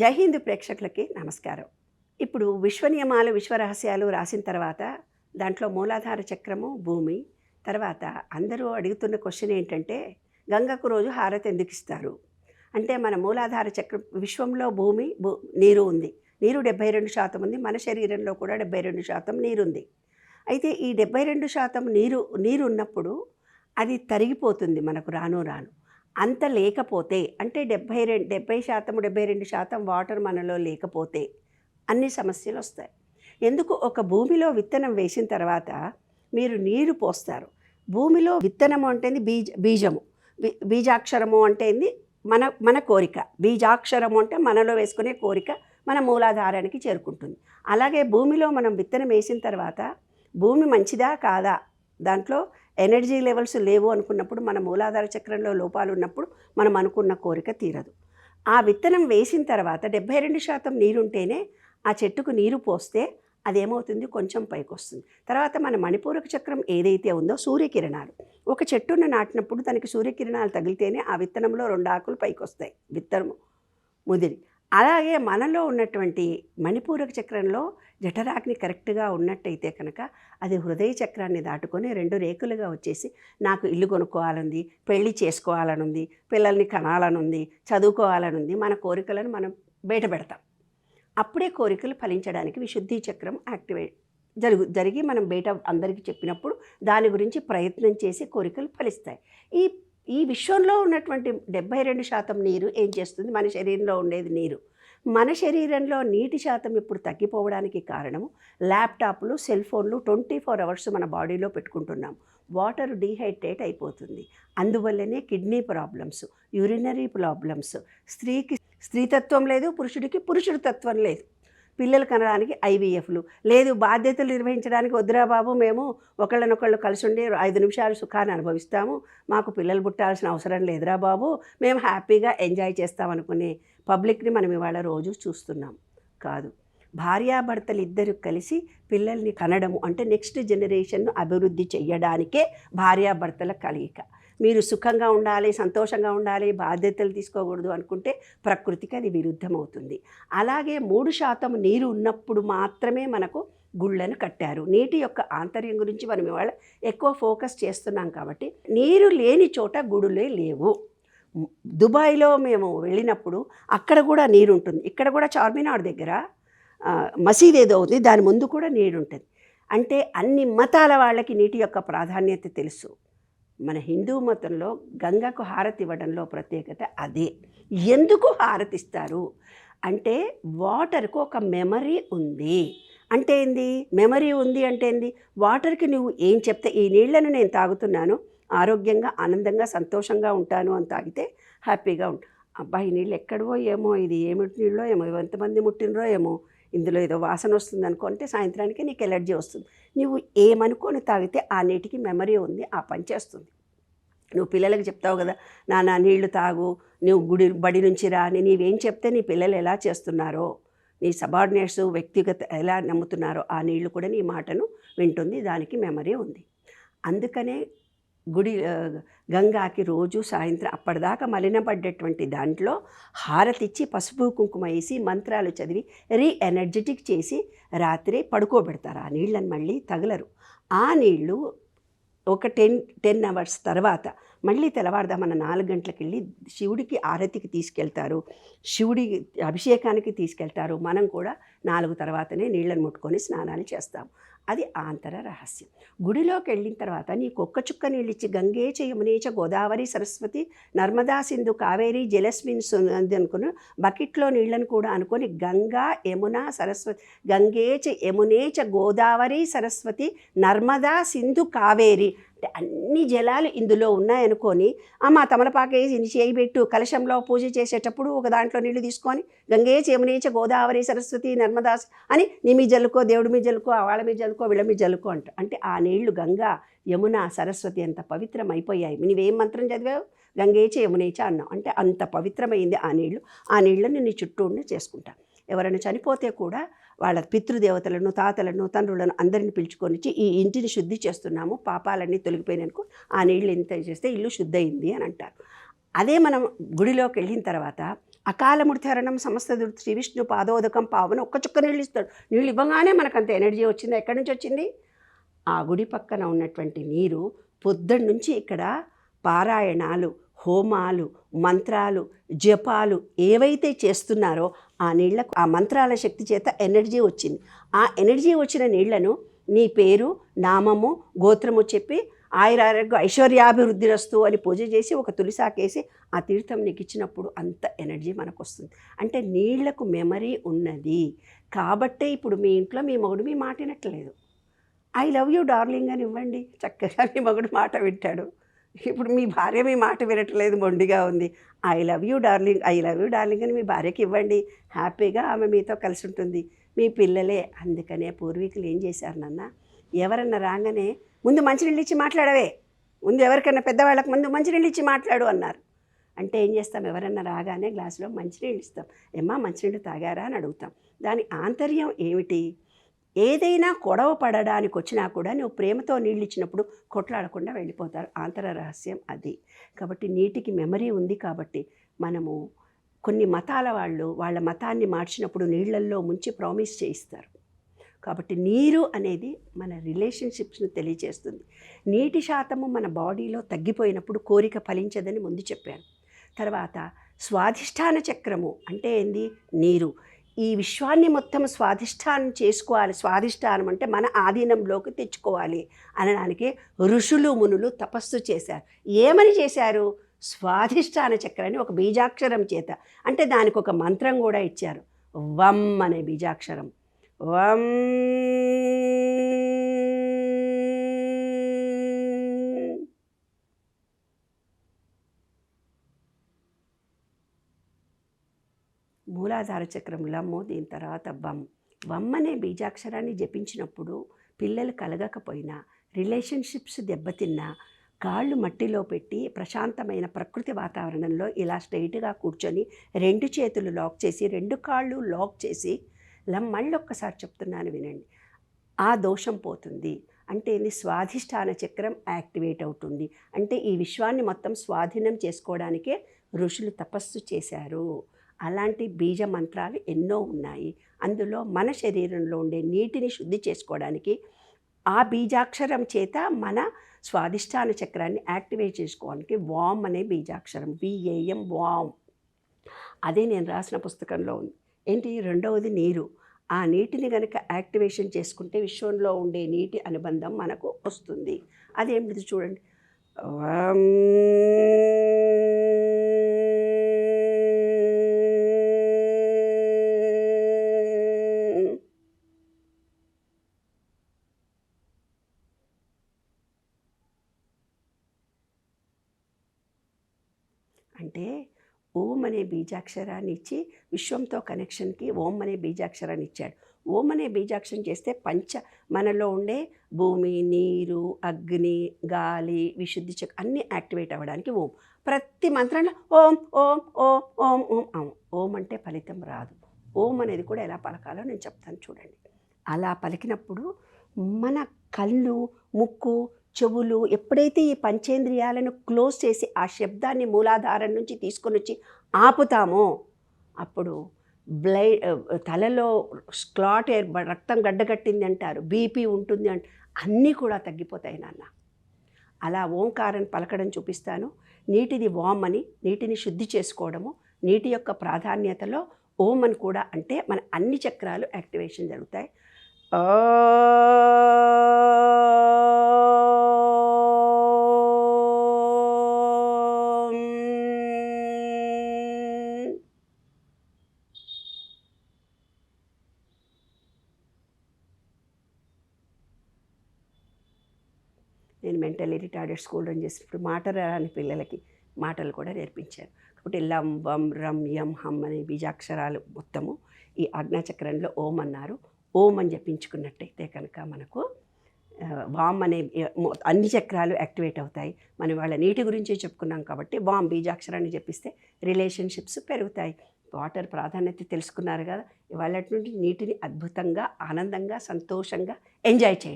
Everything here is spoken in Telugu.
జై హింద్ ప్రేక్షకులకి నమస్కారం. ఇప్పుడు విశ్వనియమాలు విశ్వరహస్యాలు రాసిన తర్వాత దాంట్లో మూలాధార చక్రము భూమి తర్వాత అందరూ అడుగుతున్న క్వశ్చన్ ఏంటంటే గంగకు రోజు హారతి ఎందుకు ఇస్తారు? అంటే మన మూలాధార చక్రం విశ్వంలో భూమి భూ నీరు ఉంది. నీరు డెబ్బై రెండు శాతం ఉంది. మన శరీరంలో కూడా డెబ్బై రెండు శాతం నీరు ఉంది. అయితే ఈ డెబ్బై రెండు శాతం నీరు నీరు ఉన్నప్పుడు అది తరిగిపోతుంది మనకు రాను రాను. అంత లేకపోతే అంటే డెబ్భై రెండు డెబ్భై శాతం డెబ్బై రెండు శాతం వాటర్ మనలో లేకపోతే అన్ని సమస్యలు వస్తాయి. ఎందుకు? ఒక భూమిలో విత్తనం వేసిన తర్వాత మీరు నీరు పోస్తారు. భూమిలో విత్తనము అంటేది బీజ బీజము. బీ బీజాక్షరము అంటేది మన మన కోరిక. బీజాక్షరము అంటే మనలో వేసుకునే కోరిక మన మూలాధారానికి చేరుకుంటుంది. అలాగే భూమిలో మనం విత్తనం వేసిన తర్వాత భూమి మంచిదా కాదా? దాంట్లో ఎనర్జీ లెవెల్స్ లేవు అనుకున్నప్పుడు మన మూలాధార చక్రంలో లోపాలు ఉన్నప్పుడు మనం అనుకున్న కోరిక తీరదు. ఆ విత్తనం వేసిన తర్వాత డెబ్బై రెండు శాతం నీరుంటేనే ఆ చెట్టుకు నీరు పోస్తే అదేమవుతుంది? కొంచెం పైకి వస్తుంది తర్వాత మన మణిపూరక చక్రం ఏదైతే ఉందో సూర్యకిరణాలు. ఒక చెట్టును నాటినప్పుడు దానికి సూర్యకిరణాలు తగిలితేనే ఆ విత్తనంలో రెండు ఆకులు పైకి వస్తాయి విత్తనము ముదిరి. అలాగే మనలో ఉన్నటువంటి మణిపూరక చక్రంలో జఠరాగ్ని కరెక్ట్గా ఉన్నట్టయితే కనుక అది హృదయ చక్రాన్ని దాటుకొని రెండు రేకులుగా వచ్చేసి నాకు ఇల్లు కొనుక్కోవాలనుంది పెళ్ళి చేసుకోవాలనుంది పిల్లల్ని కనాలనుంది చదువుకోవాలనుంది మన కోరికలను మనం బయట పెడతాం. అప్పుడే కోరికలు ఫలించడానికి విశుద్ధి చక్రం యాక్టివేట్ జరుగు జరిగి మనం బయట అందరికీ చెప్పినప్పుడు దాని గురించి ప్రయత్నం చేసి కోరికలు ఫలిస్తాయి. ఈ ఈ విశ్వంలో ఉన్నటువంటి డెబ్బై రెండు శాతం నీరు ఏం చేస్తుంది? మన శరీరంలో ఉండేది నీరు. మన శరీరంలో నీటి శాతం ఇప్పుడు తగ్గిపోవడానికి కారణము ల్యాప్టాప్లు సెల్ ఫోన్లు ట్వంటీ ఫోర్ అవర్స్ మన బాడీలో పెట్టుకుంటున్నాం. వాటర్ డీహైడ్రేట్ అయిపోతుంది. అందువల్లనే కిడ్నీ ప్రాబ్లమ్స్ యూరినరీ ప్రాబ్లమ్స్ స్త్రీకి స్త్రీతత్వం లేదు పురుషుడికి పురుషుడి తత్వం లేదు. పిల్లలు కనడానికి ఐవీఎఫ్లు. లేదు బాధ్యతలు నిర్వహించడానికి వద్దురా బాబు మేము ఒకళ్ళనొకళ్ళు కలిసి ఉండి ఐదు నిమిషాలు సుఖాన్ని అనుభవిస్తాము. మాకు పిల్లలు పుట్టాల్సిన అవసరం లేదురా బాబు. మేము హ్యాపీగా ఎంజాయ్ చేస్తామనుకునే పబ్లిక్ని మనం ఇవాళ రోజు చూస్తున్నాం. కాదు భార్యాభర్తలు ఇద్దరు కలిసి పిల్లల్ని కనడము అంటే నెక్స్ట్ జనరేషన్ను అభివృద్ధి చేయడానికే భార్యాభర్తల కలయిక. మీరు సుఖంగా ఉండాలి సంతోషంగా ఉండాలి బాధ్యతలు తీసుకోకూడదు అనుకుంటే ప్రకృతికి అది విరుద్ధం అవుతుంది అలాగే మూడు శాతం నీరు ఉన్నప్పుడు మాత్రమే మనకు గుళ్ళను కట్టారు. నీటి యొక్క ఆంతర్యం గురించి మనం ఇవాళ ఎక్కువ ఫోకస్ చేస్తున్నాం కాబట్టి నీరు లేని చోట గుడులే లేవు. దుబాయ్లో మేము వెళ్ళినప్పుడు అక్కడ కూడా నీరు ఉంటుంది. ఇక్కడ కూడా చార్మినార్ దగ్గర మసీదు మసీద్ ఏదో ఉంది దాని ముందు కూడా నీరు ఉంటుంది అంటే అన్ని మతాల వాళ్ళకి నీటి యొక్క ప్రాధాన్యత తెలుసు. మన హిందూ మతంలో గంగకు హారతి ఇవ్వడంలో ప్రత్యేకత అదే. ఎందుకు హారతిస్తారు? అంటే వాటర్కు ఒక మెమరీ ఉంది. అంటే ఏంది? మెమరీ ఉంది అంటే ఏంది? వాటర్కి నువ్వు ఏం చెప్తే ఈ నీళ్ళను నేను తాగుతున్నాను ఆరోగ్యంగా ఆనందంగా సంతోషంగా ఉంటాను అని తాగితే హ్యాపీగా ఉంటా. అబ్బాయి నీళ్ళు ఎక్కడవో ఏమో ఇది ఏమిటి నీళ్ళో ఏమో ఎంతమంది ముట్టినరో ఏమో. ఇందులో ఏదో వాసన వస్తుంది అనుకుంటే సాయంత్రానికి నీకు ఎలర్జీ వస్తుంది. నువ్వు ఏమనుకొని తాగితే ఆ నీటికి మెమరీ ఉంది ఆ పని చేస్తుంది. నువ్వు పిల్లలకు చెప్తావు కదా నాన్న నీళ్ళు తాగు నువ్వు గుడి బడి నుంచి రా అని నీవేం చెప్తే నీ పిల్లలు ఎలా చేస్తున్నారో నీ సబార్డినేట్స్ వ్యక్తిగత ఎలా నమ్ముతున్నారో ఆ నీళ్ళు కూడా నీ మాటను వింటుంది దానికి మెమరీ ఉంది. అందుకనే గుడి గంగాకి రోజు సాయంత్రం అప్పటిదాకా మలినపడ్డటువంటి దాంట్లో హారతిచ్చి పసుపు కుంకుమ వేసి మంత్రాలు చదివి రీ ఎనర్జెటిక్ చేసి రాత్రి పడుకోబెడతారు. ఆ నీళ్ళని మళ్ళీ తగలరు. ఆ నీళ్ళు ఒక టెన్ టెన్ అవర్స్ తర్వాత మళ్ళీ తెల్లవారుదామన్న నాలుగు గంటలకు వెళ్ళి శివుడికి ఆరతికి తీసుకెళ్తారు. శివుడి అభిషేకానికి తీసుకెళ్తారు. మనం కూడా నాలుగు తర్వాతనే నీళ్ళని ముట్టుకొని స్నానాలు చేస్తాం అది ఆంతర రహస్యం. గుడిలోకి వెళ్ళిన తర్వాత నీ కుక్క చుక్క నీళ్ళు ఇచ్చి గంగే యమునేచ గోదావరి సరస్వతి నర్మదా సింధు కావేరి జలస్మిన్ అనుకుని బకెట్లో నీళ్ళను కూడా అనుకొని గంగా యమున సరస్వతి గంగేచ యమునేచ గోదావరి సరస్వతి నర్మదా సింధు కావేరి అన్ని జలాలు ఇందులో ఉన్నాయనుకొని ఆ మా తమలపాకేసి చేయి పెట్టు కలశంలో పూజ చేసేటప్పుడు ఒక దాంట్లో నీళ్ళు తీసుకొని గంగే యమునేచ గోదావరి సరస్వతి నర్మదాస్ అని నీ మీ జల్లుకో దేవుడి మీ జల్లుకో వాళ్ళ మీ జల్లుకో వీళ్ళ మీ జల్లుకో అంట. అంటే ఆ నీళ్ళు గంగా యమున సరస్వతి అంత పవిత్రం అయిపోయాయి నీవేం మంత్రం చదివావు? గంగేచ యమునేచ అన్నావు. అంటే అంత పవిత్రమైంది ఆ నీళ్ళు. ఆ నీళ్ళని నీ చుట్టూ ఉండి చేసుకుంటా. ఎవరైనా చనిపోతే కూడా వాళ్ళ పితృదేవతలను తాతలను తండ్రులను అందరిని పిలుచుకొని వచ్చి ఈ ఇంటిని శుద్ధి చేస్తున్నాము పాపాలన్నీ తొలగిపోయిననుకో ఆ నీళ్ళు ఇంత చేస్తే ఇల్లు శుద్ధయింది అని అంటారు. అదే మనం గుడిలోకి వెళ్ళిన తర్వాత అకాల మృత్యరణం సమస్త శ్రీ విష్ణు పాదోదకం పావన ఒక్క చుక్క నీళ్ళు ఇస్తాడు. నీళ్ళు ఇవ్వగానే మనకు అంత ఎనర్జీ వచ్చింది? ఎక్కడి నుంచి వచ్చింది? ఆ గుడి పక్కన ఉన్నటువంటి నీరు పొద్దున్న నుంచి ఇక్కడ పారాయణాలు హోమాలు మంత్రాలు జపాలు ఏవైతే చేస్తున్నారో ఆ నీళ్ళకు ఆ మంత్రాల శక్తి చేత ఎనర్జీ వచ్చింది. ఆ ఎనర్జీ వచ్చిన నీళ్ళను నీ పేరు నామము గోత్రము చెప్పి ఆయురారోగ్య ఐశ్వర్యాభివృద్ధి రస్తు అని పూజ చేసి ఒక తులిసాకేసి ఆ తీర్థం నీకు ఇచ్చినప్పుడు అంత ఎనర్జీ మనకు వస్తుంది అంటే నీళ్ళకు మెమరీ ఉన్నది. కాబట్టే ఇప్పుడు మీ ఇంట్లో మీ మొగుడు మీ మాట వినట్లేదు. ఐ లవ్ యూ డార్లింగ్ అని ఇవ్వండి. చక్కగా మీ మగుడు మాట వింటాడు. ఇప్పుడు మీ భార్య మీ మాట వినట్లేదు మొండిగా ఉంది. I love you darling I love you darling అని మీ భార్యకి ఇవ్వండి. హ్యాపీగా ఆమె మీతో కలిసి ఉంటుంది. మీ పిల్లలే. అందుకనే పూర్వీకులు ఏం చేశారు నాన్న? ఎవరన్నా రాగానే ముందు మంచినీళ్ళు ఇచ్చి మాట్లాడవే. ముందు ఎవరికైనా పెద్దవాళ్ళకి ముందు మంచినీళ్ళు ఇచ్చి మాట్లాడు అన్నారు. అంటే ఏం చేస్తాం? ఎవరన్నా రాగానే గ్లాసులో మంచినీళ్ళు ఇస్తాం. ఏమ్మా మంచినీళ్ళు తాగారా? అని అడుగుతాం. దాని ఆంతర్యం ఏమిటి? ఏదైనా గొడవ పడడానికి వచ్చినా కూడా నువ్వు ప్రేమతో నీళ్ళు ఇచ్చినప్పుడు కొట్లాడకుండా వెళ్ళిపోతారు. ఆంతర రహస్యం అది. కాబట్టి నీటికి మెమరీ ఉంది కాబట్టి మనము కొన్ని మతాల వాళ్ళు వాళ్ళ మతాన్ని మార్చినప్పుడు నీళ్ళల్లో ముంచి ప్రామిస్ చేయిస్తారు. కాబట్టి నీరు అనేది మన రిలేషన్షిప్స్ను తెలియజేస్తుంది. నీటి శాతము మన బాడీలో తగ్గిపోయినప్పుడు కోరిక ఫలించదని ముందు చెప్పాను తర్వాత స్వాధిష్టాన చక్రము అంటే ఏంది? నీరు. ఈ విశ్వాన్ని మొత్తం స్వాధిష్టానం చేసుకోవాలి. స్వాధిష్టానం అంటే మన ఆధీనంలోకి తెచ్చుకోవాలి అనడానికి ఋషులు మునులు తపస్సు చేశారు. ఏమని చేశారు? స్వాధిష్టాన చక్రాన్ని ఒక బీజాక్షరం చేత అంటే దానికి ఒక మంత్రం కూడా ఇచ్చారు. వం అనే బీజాక్షరం. వం మూలాధార చక్రం లమ్ము దీని తర్వాత వమ్. వమ్ అనే బీజాక్షరాన్ని జపించినప్పుడు పిల్లలు కలగకపోయినా రిలేషన్షిప్స్ దెబ్బతిన్నా కాళ్ళు మట్టిలో పెట్టి ప్రశాంతమైన ప్రకృతి వాతావరణంలో ఇలా స్ట్రైట్గా కూర్చొని రెండు చేతులు లాక్ చేసి రెండు కాళ్ళు లాక్ చేసి మళ్ళీ ఒక్కసారి చెప్తున్నాను వినండి. ఆ దోషం పోతుంది. అంటే ఇది స్వాధిష్టాన చక్రం యాక్టివేట్ అవుతుంది. అంటే ఈ విశ్వాన్ని మొత్తం స్వాధీనం చేసుకోవడానికే ఋషులు తపస్సు చేశారు. అలాంటి బీజ మంత్రాలు ఎన్నో ఉన్నాయి. అందులో మన శరీరంలో ఉండే నీటిని శుద్ధి చేసుకోవడానికి ఆ బీజాక్షరం చేత మన స్వాదిష్టాన చక్రాన్ని యాక్టివేట్ చేసుకోవడానికి వామ్ అనే బీజాక్షరం విఏఎం వామ్. అదే నేను రాసిన పుస్తకంలో ఉంది. ఏంటి? రెండవది నీరు. ఆ నీటిని కనుక యాక్టివేషన్ చేసుకుంటే విశ్వంలో ఉండే నీటి అనుబంధం మనకు వస్తుంది. అదేమిటి చూడండి వం. అంటే ఓం అనే బీజాక్షరాన్ని ఇచ్చి విశ్వంతో కనెక్షన్కి ఓం అనే బీజాక్షరాన్ని ఇచ్చాడు ఓం అనే బీజాక్షరం చేస్తే పంచ మనలో ఉండే భూమి నీరు అగ్ని గాలి విశుద్ధి చక్ అన్నీ యాక్టివేట్ అవ్వడానికి ఓం. ప్రతి మంత్రంలో ఓం ఓం ఓం ఓం ఓం ఓం ఓం అంటే ఫలితం రాదు. ఓం అనేది కూడా ఎలా పలకాలో నేను చెప్తాను చూడండి. అలా పలికినప్పుడు మన కళ్ళు ముక్కు చెవులు ఎప్పుడైతే ఈ పంచేంద్రియాలను క్లోజ్ చేసి ఆ శబ్దాన్ని మూలాధారం నుంచి తీసుకొని వచ్చి ఆపుతామో. అప్పుడు బ్లై తలలో స్క్లాట్ ఏర్ప రక్తం గడ్డగట్టింది అంటారు బీపీ ఉంటుంది అంట అన్నీ కూడా తగ్గిపోతాయి నాన్న. అలా ఓంకారం పలకడం చూపిస్తాను. నీటిది వామ్ అని నీటిని శుద్ధి చేసుకోవడము నీటి యొక్క ప్రాధాన్యతలో ఓం అని కూడా అంటే మన అన్ని చక్రాలు యాక్టివేషన్ జరుగుతాయి. నేను మెంటలీ రిటార్డెడ్ స్కూల్ రన్ చేసినప్పుడు మాట రాని పిల్లలకి మాటలు కూడా నేర్పించాను కాబట్టి లం వం రం యం హమ్ అనే బీజాక్షరాలు మొత్తము ఈ ఆజ్ఞాచక్రంలో ఓం అన్నారు. ఓం అని జపించుకున్నట్టయితే కనుక మనకు వామ్ అనే అన్ని చక్రాలు యాక్టివేట్ అవుతాయి. మనం వాళ్ళ నీటి గురించే చెప్పుకున్నాం కాబట్టి వామ్ బీజాక్షరాన్ని చెప్పిస్తే రిలేషన్షిప్స్ పెరుగుతాయి. వాటర్ ప్రాధాన్యత తెలుసుకున్నారు కదా ఇవాళ నుండి నీటిని అద్భుతంగా ఆనందంగా సంతోషంగా ఎంజాయ్ చేయండి.